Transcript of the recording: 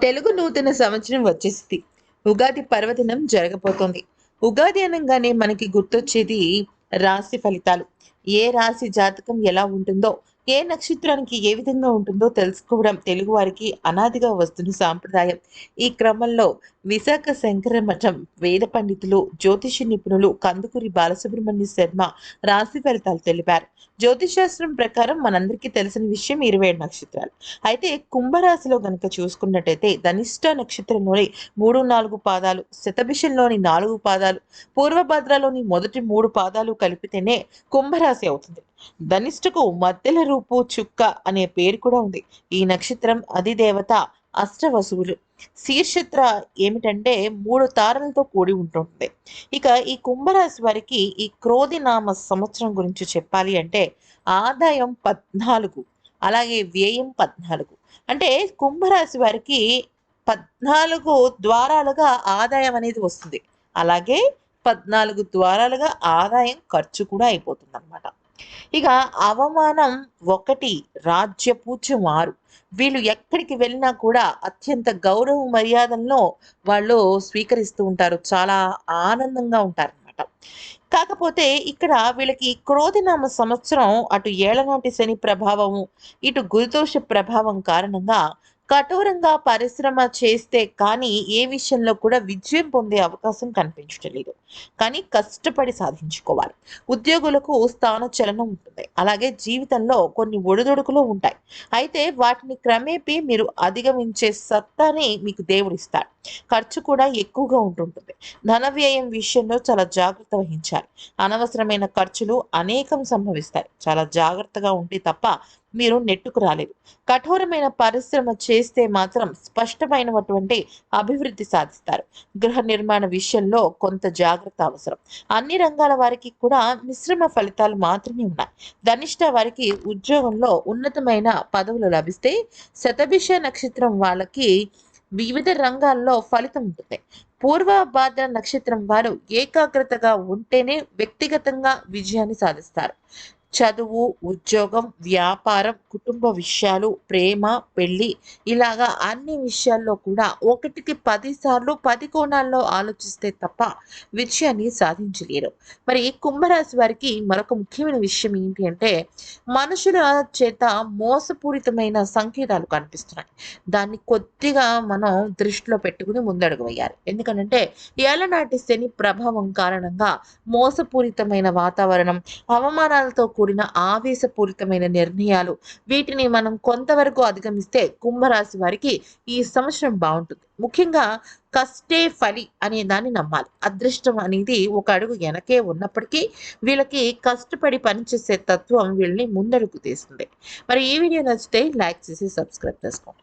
తెలుగు నూతన సంవత్సరం వచ్చేసింది. ఉగాది పర్వదినం జరగబోతోంది. ఉగాది అనగానే మనకి గుర్తొచ్చేది రాశి ఫలితాలు. ఏ రాశి జాతకం ఎలా ఉంటుందో ఏ నక్షత్రానికి ఏ విధంగా ఉంటుందో తెలుసుకోవడం తెలుగువారికి అనాదిగా వస్తున్న సాంప్రదాయం. ఈ క్రమంలో విశాఖ శంకర మఠం వేద పండితులు జ్యోతిష నిపుణులు కందుకూరి బాలసుబ్రహ్మణ్య శర్మ రాశి ఫలితాలు తెలిపారు. జ్యోతిషాస్త్రం ప్రకారం మనందరికీ తెలిసిన విషయం ఇరవై ఏడు నక్షత్రాలు. అయితే కుంభరాశిలో గనుక చూసుకున్నట్టయితే ధనిష్ట నక్షత్రంలోని మూడు నాలుగు పాదాలు శతభిషంలోని నాలుగు పాదాలు పూర్వభద్రలోని మొదటి మూడు పాదాలు కలిపితేనే కుంభరాశి అవుతుంది. ధనిష్ఠకు మధ్యల రూపు చుక్క అనే పేరు కూడా ఉంది. ఈ నక్షత్రం అధిదేవత అష్టవసువులు. శీర్షత్ర ఏమిటంటే మూడు తారలతో కూడి ఉంటుంది ఇక ఈ కుంభరాశి వారికి ఈ క్రోధినామ సంవత్సరం గురించి చెప్పాలి అంటే ఆదాయం పద్నాలుగు అలాగే వ్యయం పద్నాలుగు. అంటే కుంభరాశి వారికి పద్నాలుగు ద్వారాలుగా ఆదాయం అనేది వస్తుంది. అలాగే పద్నాలుగు ద్వారాలుగా ఆదాయం ఖర్చు కూడా అయిపోతుంది అనమాట ఇక అవమానం ఒకటి రాజ్యపూజ్యం మారు వీళ్ళు ఎక్కడికి వెళ్ళినా కూడా అత్యంత గౌరవ మర్యాదలను వాళ్ళు స్వీకరిస్తూ ఉంటారు. చాలా ఆనందంగా ఉంటారు అనమాట కాకపోతే ఇక్కడ వీళ్ళకి క్రోధినామ సంవత్సరం అటు ఏళ్ళనాటి శని ప్రభావము ఇటు గురుదోష ప్రభావం కారణంగా కఠోరంగా పరిశ్రమ చేస్తే కానీ ఏ విషయంలో కూడా విజయం పొందే అవకాశం కనిపించట్లేదు. కానీ కష్టపడి సాధించుకోవాలి. ఉద్యోగులకు స్థాన చలనం ఉంటుంది. అలాగే జీవితంలో కొన్ని ఒడిదొడుకులు ఉంటాయి. అయితే వాటిని క్రమేపీ మీరు అధిగమించే సత్తాని మీకు దేవుడిస్తాడు ఖర్చు కూడా ఎక్కువగా ఉంటుంటుంది. ధన వ్యయం విషయంలో చాలా జాగ్రత్త వహించాలి. అనవసరమైన ఖర్చులు అనేకం సంభవిస్తాయి. చాలా జాగ్రత్తగా ఉంటే తప్ప మీరు నెట్టుకు రాలేదు. కఠోరమైన పరిశ్రమ చేస్తే మాత్రం స్పష్టమైనటువంటి అభివృద్ధి సాధిస్తారు. గృహ నిర్మాణ విషయంలో కొంత జాగ్రత్త అవసరం. అన్ని రంగాల వారికి కూడా మిశ్రమ ఫలితాలు మాత్రమే ఉన్నాయి. ధనిష్ట వారికి ఉద్యోగంలో ఉన్నతమైన పదవులు లభిస్తే శతభిష నక్షత్రం వాళ్ళకి వివిధ రంగాల్లో ఫలితం ఉంటుంది. పూర్వభాద్ర నక్షత్రం వారు ఏకాగ్రతగా ఉంటేనే వ్యక్తిగతంగా విజయాన్ని సాధిస్తారు. చదువు ఉద్యోగం వ్యాపారం కుటుంబ విషయాలు ప్రేమ పెళ్ళి ఇలాగా అన్ని విషయాల్లో కూడా ఒకటికి పదిసార్లు పది కోణాల్లో ఆలోచిస్తే తప్ప విజయాన్ని సాధించలేరు. మరి కుంభరాశి వారికి మరొక ముఖ్యమైన విషయం ఏంటి అంటే మనుషుల చేత మోసపూరితమైన సంకేతాలు కనిపిస్తున్నాయి. దాన్ని కొద్దిగా మనం దృష్టిలో పెట్టుకుని ముందడుగు వేయాలి ఎందుకంటే ఏళ్ళనాటి శని ప్రభావం కారణంగా మోసపూరితమైన వాతావరణం అవమానాలతో కూడిన ఆవేశపూరితమైన నిర్ణయాలు వీటిని మనం కొంతవరకు అధిగమిస్తే కుంభరాశి వారికి ఈ సంవత్సరం బాగుంటుంది. ముఖ్యంగా కష్టే ఫలి అనే దాన్ని నమ్మాలి. అదృష్టం అనేది ఒక అడుగు వెనకే ఉన్నప్పటికీ వీళ్ళకి కష్టపడి పనిచేసే తత్వం వీళ్ళని ముందడుగు తీస్తుంది. మరి ఈ వీడియో నచ్చితే లైక్ చేసి సబ్స్క్రైబ్ చేసుకోండి.